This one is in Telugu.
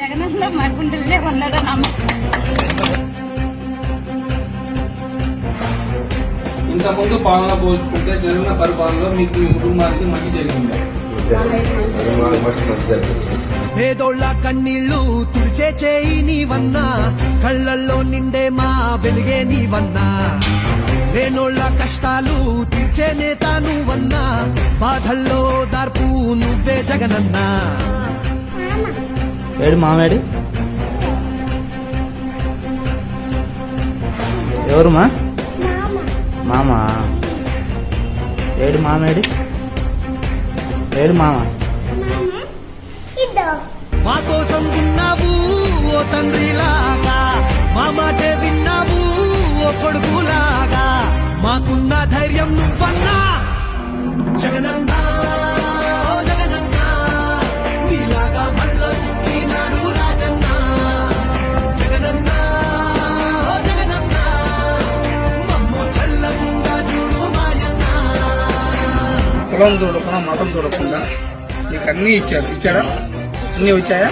జగనన్న మరుగుండలే ఉన్నాడు నమ్మకం ఇంతకుముందు పాలన పోల్చుకుంటే జగన్ పరిపాలనలో మీకు మీ కుటుంబానికి మంచి జరిగింది. పేదోళ్ళ కన్నీళ్ళు తుడిచే చేయి నీవన్నా కళ్ళల్లో నిండే మా వెలుగే నీవన్నా. లేనోళ్ళ కష్టాలు తీర్చే నేత నువ్వన్నా బాధల్లో దార్పు నువ్వే జగనన్నా. ఏడు మామేడు? ఎవరు మా మామ? ఏడు మామేడు? ఏడు మామ? మా కోసం ఉన్నావు ఓ తండ్రిలాగా. మా మాటే విన్నావు ఓ కొడుకులాగా. మాకున్న ధైర్యం నువ్వు కులం చూడకుండా మతం చూడకుండా నీకు అన్నీ ఇచ్చారు. ఇచ్చాడా? అన్నీ వచ్చాయా?